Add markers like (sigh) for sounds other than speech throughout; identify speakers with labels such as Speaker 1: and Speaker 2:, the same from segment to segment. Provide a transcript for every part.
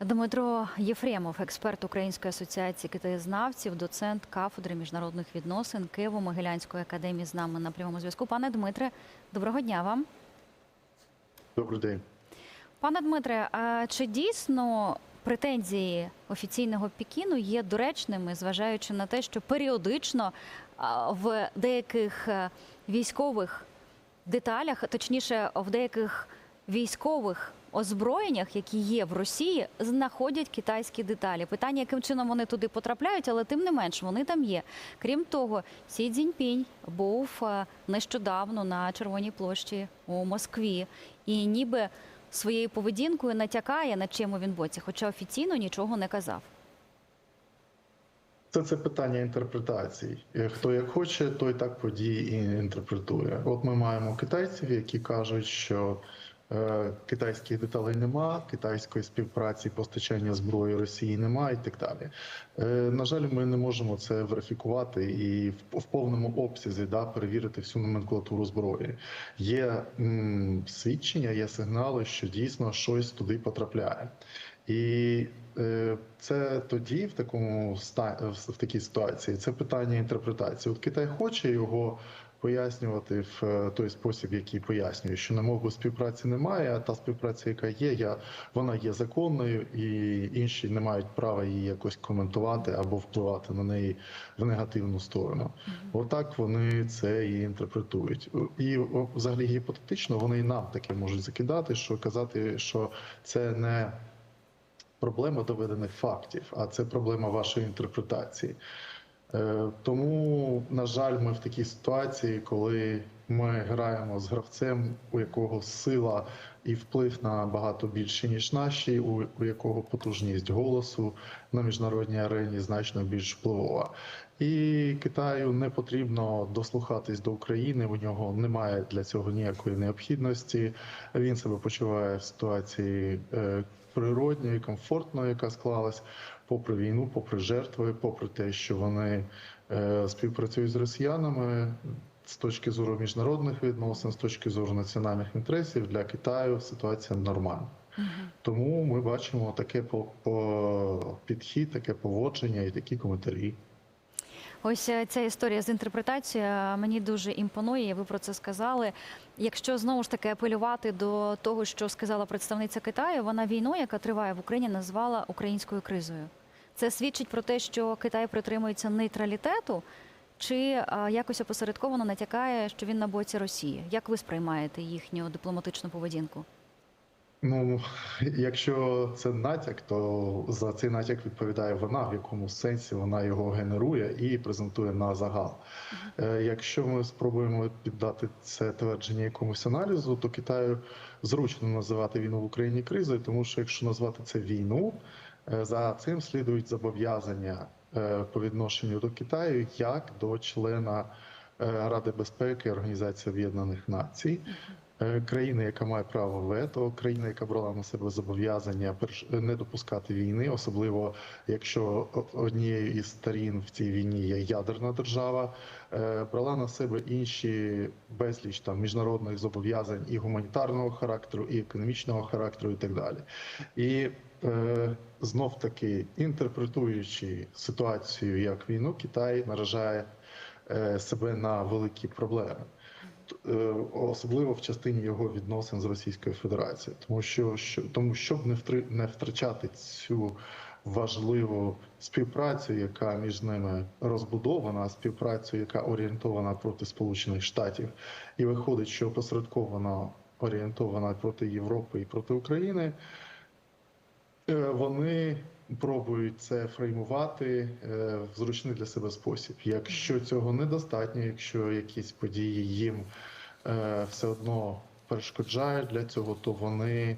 Speaker 1: Дмитро Єфремов, експерт Української асоціації китаєзнавців, доцент кафедри міжнародних відносин Києво-Могилянської академії з нами на прямому зв'язку. Пане Дмитре, доброго дня вам.
Speaker 2: Добрий день.
Speaker 1: Пане Дмитре, а чи дійсно претензії офіційного Пекіну є доречними, зважаючи на те, що періодично в деяких е, військових деталях, точніше, в деяких військових озброєннях, які є в Росії, знаходять китайські деталі. Питання, яким чином вони туди потрапляють, але тим не менш вони там є. Крім того, Сі Цзіньпінь був е, нещодавно на Червоній площі у Москві і ніби своєю поведінкою натякає, на чому він боці, хоча офіційно нічого не казав.
Speaker 2: Це це питання інтерпретацій. Е, Хто як хоче, той так події і інтерпретує. От ми маємо китайців, які кажуть, що китайських деталей нема, китайської співпраці, постачання зброї Росії нема і так далі. Е, на жаль, ми не можемо це верифікувати і в, повному обсязі да, перевірити всю номенклатуру зброї. Є м, свідчення, є сигнали, що дійсно щось туди потрапляє. І е, це тоді, в такому в такій ситуації, це питання інтерпретації. От Китай хоче його пояснювати в е, той спосіб, який пояснює, що на мову співпраці немає, а та співпраця, яка є, я, вона є законною, і інші не мають права її якось коментувати або впливати на неї в негативну сторону. Отак вони це і інтерпретують. І взагалі гіпотетично вони і нам таке можуть закидати, що казати, що це не проблема доведених фактів, а це проблема вашої інтерпретації. Е, Тому, на жаль, ми в такій ситуації, коли ми граємо з гравцем, у якого сила і вплив набагато більше, ніж наші, у якого потужність голосу на міжнародній арені значно більш впливова. І Китаю не потрібно дослухатись до України. У нього немає для цього ніякої необхідності. Він себе почуває в ситуації е, природньої, комфортної, яка склалась, попри війну, попри жертви, попри те, що вони е, співпрацюють з росіянами. З точки зору міжнародних відносин, з точки зору національних інтересів для Китаю ситуація нормальна. Тому ми бачимо таке по, по підхід, таке поводження і такі коментарі.
Speaker 1: Ось е, ця історія з інтерпретацією е, мені дуже імпонує. Ви про це сказали. Якщо знову ж таки апелювати до того, що сказала представниця Китаю, вона війну, яка триває в Україні, назвала українською кризою. Це свідчить про те, що Китай притримується нейтралітету, чи е, якось опосередковано натякає, що він на боці Росії. Як ви сприймаєте їхню дипломатичну поведінку?
Speaker 2: Ну, якщо це натяк, то за цей натяк відповідає вона, в якому сенсі вона його генерує і презентує на загал. Е, Якщо ми спробуємо піддати це твердження якомусь аналізу, то Китаю зручно називати війну в Україні кризою, тому що якщо назвати це війну, е, за цим слідують зобов'язання е, по відношенню до Китаю як до члена Ради безпеки Організації Об'єднаних Націй. Е, країни, яка має право вето, країна, яка брала на себе зобов'язання не допускати війни, особливо якщо однією із сторін в цій війні є ядерна держава, е, брала на себе інші безліч там міжнародних зобов'язань і гуманітарного характеру, і економічного характеру, і так далі. І е, знов таки інтерпретуючи ситуацію як війну, Китай наражає себе на великі проблеми. Е, особливо в частині його відносин з Російською Федерацією, тому що, що тому, щоб не втри, не втрачати цю важливу співпрацю, яка між ними розбудована, співпрацю, яка орієнтована проти Сполучених Штатів, і виходить, що посередковано орієнтована проти Європи і проти України. Е, Вони пробують це фреймувати е, в зручний для себе спосіб. Якщо цього недостатньо, якщо якісь події їм е, все одно перешкоджають для цього, то вони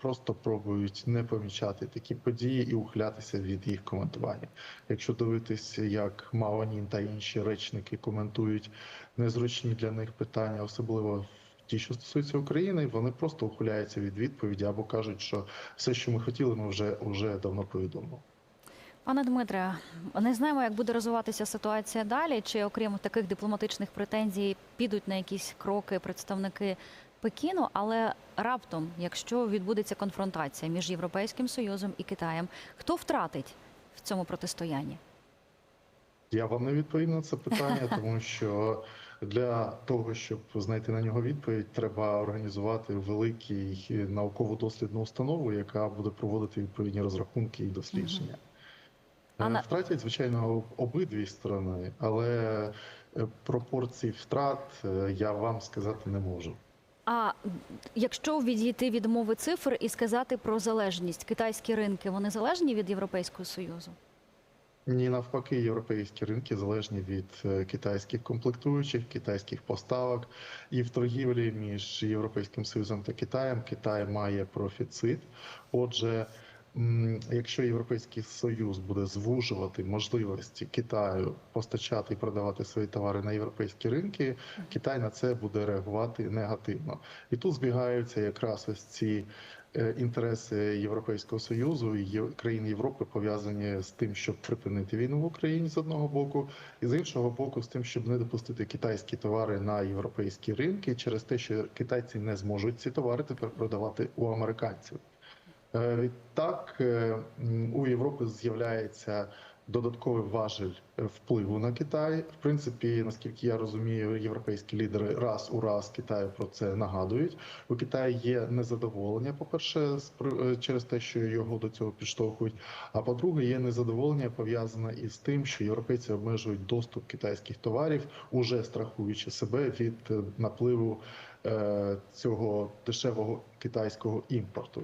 Speaker 2: просто пробують не помічати такі події і ухилятися від їх коментування. Якщо дивитися, як Мао та інші речники коментують незручні для них питання, особливо ті, що стосуються України, вони просто ухиляються від відповіді або кажуть, що все, що ми хотіли, ми вже, вже давно повідомили.
Speaker 1: Пане Дмитре, не знаємо, як буде розвиватися ситуація далі, чи окрім таких дипломатичних претензій підуть на якісь кроки представники Пекіну, але раптом, якщо відбудеться конфронтація між Європейським Союзом і Китаєм, хто втратить в цьому протистоянні?
Speaker 2: Я вам не відповім на це питання, (laughs) тому що для того, щоб знайти на нього відповідь, треба організувати великий науково-дослідну установу, яка буде проводити відповідні розрахунки і дослідження.
Speaker 1: А
Speaker 2: Е, Втратять, звичайно, обидві сторони, але е, пропорцій втрат е, я вам сказати не можу.
Speaker 1: А якщо відійти від мови цифр і сказати про залежність, китайські ринки вони залежні від Європейського Союзу?
Speaker 2: Ні, навпаки, європейські ринки залежні від е, китайських комплектуючих, китайських поставок. І в торгівлі між Європейським Союзом та Китаєм Китай має профіцит. Отже, якщо Європейський Союз буде звужувати можливості Китаю постачати і продавати свої товари на європейські ринки, Китай на це буде реагувати негативно. І тут збігаються якраз ось ці інтереси Європейського союзу і країн Європи пов'язані з тим, щоб припинити війну в Україні з одного боку, і з іншого боку, з тим, щоб не допустити китайські товари на європейські ринки через те, що китайці не зможуть ці товари тепер продавати у американців. Е, Відтак е, у Європи з'являється додатковий важель е, впливу на Китай. В принципі, наскільки я розумію, європейські лідери раз у раз Китаю про це нагадують. У Китаї є незадоволення, по-перше, з при- е, через те, що його до цього підштовхують. А по-друге, є незадоволення пов'язане із тим, що європейці обмежують доступ китайських товарів, уже страхуючи себе від е, напливу цього дешевого китайського імпорту.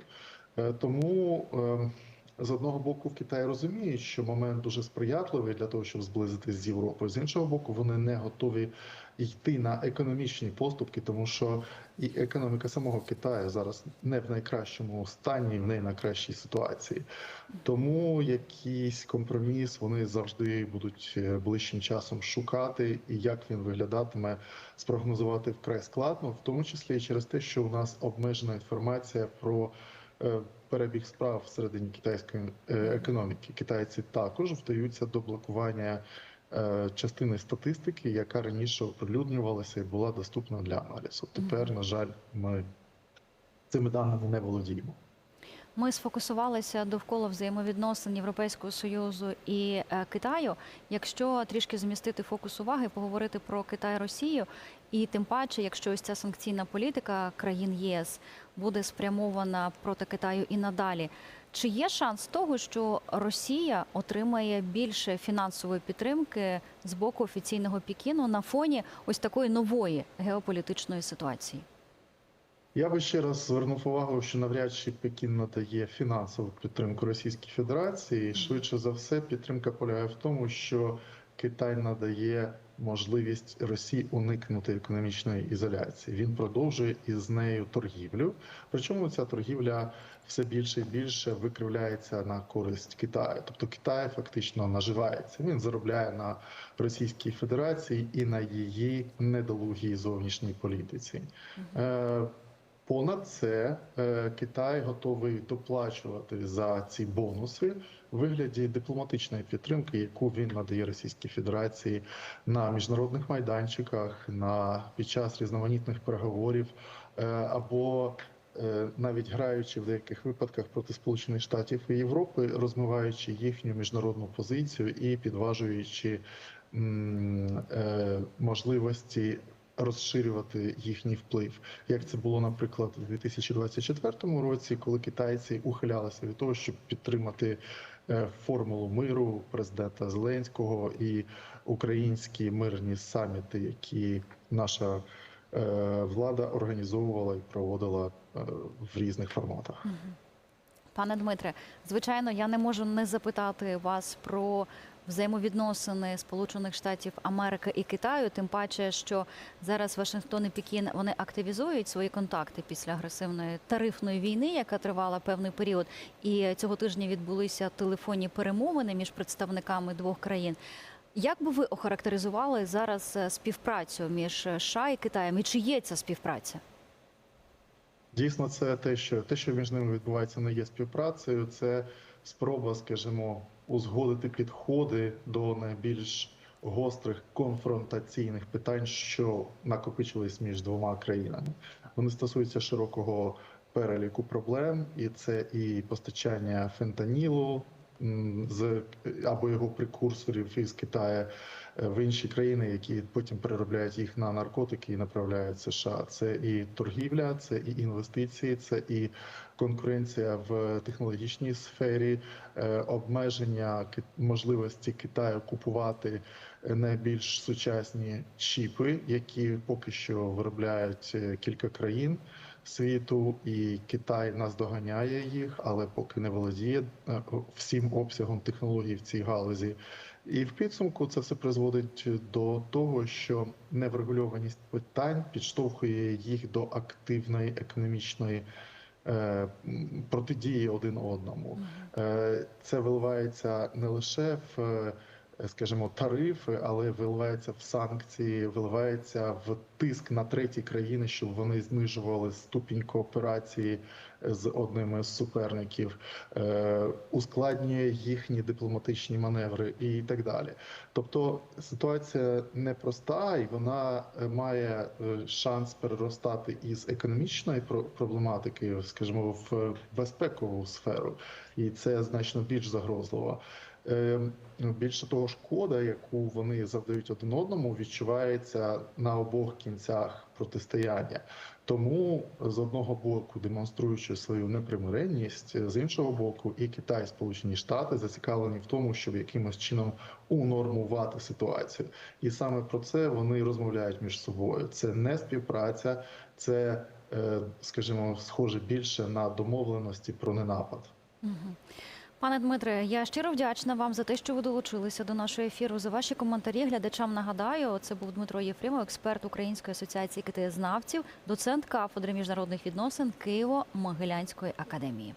Speaker 2: Тому е, з одного боку в Китаї розуміють, що момент дуже сприятливий для того, щоб зблизитись з Європою. З іншого боку, вони не готові йти на економічні поступки, тому що і економіка самого Китаю зараз не в найкращому стані, в не найкращій ситуації. Тому якийсь компроміс вони завжди будуть е, ближчим часом шукати, і як він виглядатиме, спрогнозувати вкрай складно, в тому числі і через те, що у нас обмежена інформація про перебіг справ всередині китайської е, економіки. Китайці також вдаються до блокування е, частини статистики, яка раніше оприлюднювалася і була доступна для аналізу. Тепер, на жаль, ми цими даними не володіємо.
Speaker 1: Ми сфокусувалися довкола взаємовідносин Європейського союзу і е, Китаю. Якщо трішки змістити фокус уваги, поговорити про Китай Росію, і тим паче, якщо ось ця санкційна політика країн ЄС буде спрямована проти Китаю і надалі. Чи є шанс того, що Росія отримає більше фінансової підтримки з боку офіційного Пекіну на фоні ось такої нової геополітичної ситуації?
Speaker 2: Я би ще раз звернув увагу, що навряд чи Пекін надає фінансову підтримку Російській Федерації. Швидше за все, підтримка полягає в тому, що Китай надає можливість Росії уникнути економічної ізоляції. Він продовжує із нею торгівлю. Причому ця торгівля все більше і більше викривляється на користь Китаю. Тобто Китай фактично наживається. Він заробляє на Російській Федерації і на її недолугій зовнішній політиці. Понад це е, Китай готовий доплачувати за ці бонуси в вигляді дипломатичної підтримки, яку він надає Російській Федерації на міжнародних майданчиках, на під час різноманітних переговорів е, або е, навіть граючи в деяких випадках проти Сполучених Штатів і Європи, розмиваючи їхню міжнародну позицію і підважуючи можливості розширювати їхній вплив, як це було, наприклад, у 2024 році, коли китайці ухилялися від того, щоб підтримати е, формулу миру президента Зеленського і українські мирні саміти, які наша е, влада організовувала і проводила е, в різних форматах.
Speaker 1: Пане Дмитре, звичайно, я не можу не запитати вас про взаємовідносини Сполучених Штатів Америки і Китаю, тим паче, що зараз Вашингтон і Пекін вони активізують свої контакти після агресивної тарифної війни, яка тривала певний період. І цього тижня відбулися телефонні перемовини між представниками двох країн. Як би ви охарактеризували зараз е, співпрацю між США і Китаєм? І чи є ця співпраця?
Speaker 2: Дійсно, це те, що те, що між ними відбувається, не є співпрацею. Це спроба, скажімо, узгодити підходи до найбільш гострих конфронтаційних питань, що накопичились між двома країнами. Вони стосуються широкого переліку проблем, і це і постачання фентанілу з або його прекурсорів із Китаю в інші країни, які потім переробляють їх на наркотики і направляють США. Це і торгівля, це і інвестиції, це і конкуренція в технологічній сфері, е, обмеження можливості Китаю купувати е, найбільш сучасні чіпи, які поки що виробляють е, кілька країн світу, і Китай наздоганяє їх, але поки не володіє е, всім обсягом технологій в цій галузі. І в підсумку це все призводить до того, що неврегульованість питань підштовхує їх до активної економічної е, протидії один одному. Е, Це виливається не лише в, скажімо, тарифи, але виливається в санкції, виливається в тиск на треті країни, щоб вони знижували ступінь кооперації з одним із суперників, е, ускладнює їхні дипломатичні маневри і так далі. Тобто ситуація непроста, і вона е, має е, шанс переростати із економічної про- проблематики, скажімо, в безпекову сферу, і це значно більш загрозливо. Е, Більше того, шкода, яку вони завдають один одному, відчувається на обох кінцях протистояння. Тому з одного боку, демонструючи свою непримиренність, з іншого боку, і Китай, і Сполучені Штати зацікавлені в тому, щоб якимось чином унормувати ситуацію. І саме про це вони розмовляють між собою. Це не співпраця, це, е, скажімо, схоже більше на домовленості про ненапад.
Speaker 1: Пане Дмитре, я щиро вдячна вам за те, що ви долучилися до нашого ефіру. За ваші коментарі глядачам нагадаю, це був Дмитро Єфремов, експерт Української асоціації китаєзнавців, доцент кафедри міжнародних відносин Києво-Могилянської академії.